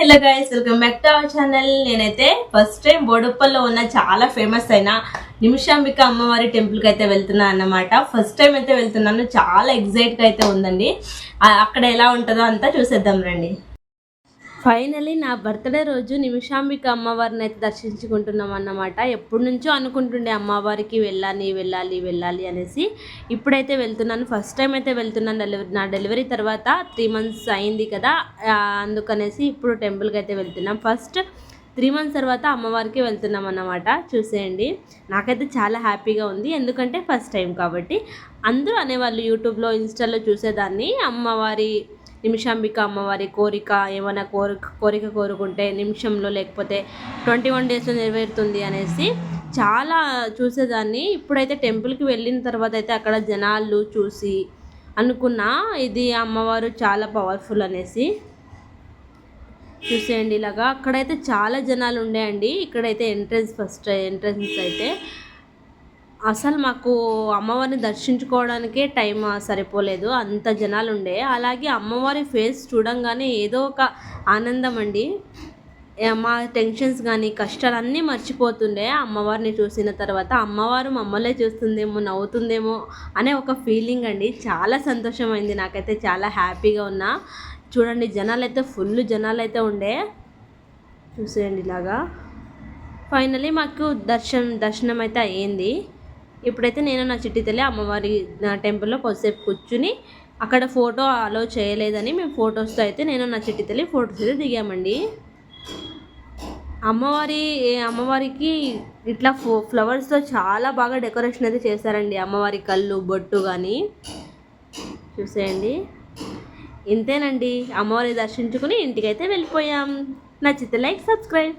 Hello guys welcome back to our channel నేనైతే first time బోడుప్పల్లో ఉన్న చాలా ఫేమస్ అయిన నిమిషాంబిక అమ్మవారి టెంపుల్కి అయితే వెళ్తున్నాను అన్నమాట. ఫస్ట్ టైం అయితే వెళ్తున్నాను చాలా ఎగ్జైట్గా అయితే ఉందండి. అక్కడ ఎలా ఉంటుందో అంతా చూసేద్దాం రండి. ఫైనలీ నా బర్త్డే రోజు నిమిషాంబిక అమ్మవారిని అయితే దర్శించుకుంటున్నాం అన్నమాట. ఎప్పటి నుంచో అనుకుంటుండే అమ్మవారికి వెళ్ళాలి వెళ్ళాలి వెళ్ళాలి అనేసి ఇప్పుడైతే వెళ్తున్నాను. ఫస్ట్ టైం అయితే వెళ్తున్నాను డెలివరీ నా డెలివరీ తర్వాత త్రీ మంత్స్ అయింది కదా అందుకనేసి ఇప్పుడు టెంపుల్కి అయితే వెళ్తున్నాం. ఫస్ట్ త్రీ మంత్స్ తర్వాత అమ్మవారికి వెళ్తున్నాం అన్నమాట. చూసేయండి. నాకైతే చాలా హ్యాపీగా ఉంది. ఎందుకంటే ఫస్ట్ టైం కాబట్టి. అందరూ అనేవాళ్ళు యూట్యూబ్లో ఇన్స్టాలో చూసేదాన్ని. అమ్మవారి నిమిషాంబిక అమ్మవారి కోరిక ఏమైనా కోరిక కోరిక కోరుకుంటే నిమిషంలో లేకపోతే ట్వంటీ వన్ డేస్లో నెరవేరుతుంది అనేసి చాలా చూసేదాన్ని. ఇప్పుడైతే టెంపుల్కి వెళ్ళిన తర్వాత అయితే అక్కడ జనాలు చూసి అనుకున్నా ఇది అమ్మవారు చాలా పవర్ఫుల్ అనేసి. చూసేయండి ఇలాగా. అక్కడైతే చాలా జనాలు ఉండేయండి ఇక్కడైతే ఎంట్రన్స్ ఫస్ట్ ఎంట్రన్స్ అయితే అసలు మాకు అమ్మవారిని దర్శించుకోవడానికే టైం సరిపోలేదు. అంత జనాలు ఉండే అలాగే అమ్మవారి ఫేస్ చూడంగానే ఏదో ఒక ఆనందం అండి. మా టెన్షన్స్ కానీ కష్టాలన్నీ మర్చిపోతుండే అమ్మవారిని చూసిన తర్వాత. అమ్మవారు మమ్మల్నే చూస్తుందేమో నవ్వుతుందేమో అనే ఒక ఫీలింగ్ అండి. చాలా సంతోషమైంది. నాకైతే చాలా హ్యాపీగా ఉన్నా. చూడండి జనాలు అయితే ఫుల్ జనాలు అయితే ఉండే. చూసేయండి ఇలాగా. ఫైనలీ మాకు దర్శనం దర్శనం అయితే అయ్యింది. ఇప్పుడైతే నేను నా చిట్టి తల్లి అమ్మవారి నా టెంపుల్లో కొద్దిసేపు కూర్చుని అక్కడ ఫోటో అలో చేయలేదని మేము ఫొటోస్తో అయితే నేను నా చిట్టి తల్లి ఫొటోస్ అయితే దిగామండి. అమ్మవారి అమ్మవారికి ఇట్లా ఫో ఫ్లవర్స్తో చాలా బాగా డెకరేషన్ అయితే చేశారండి అమ్మవారి కళ్ళు బొట్టు కానీ చూసేయండి. ఇంతేనండి. అమ్మవారి దర్శించుకుని ఇంటికైతే వెళ్ళిపోయాం. నచ్చితే లైక్ సబ్స్క్రైబ్.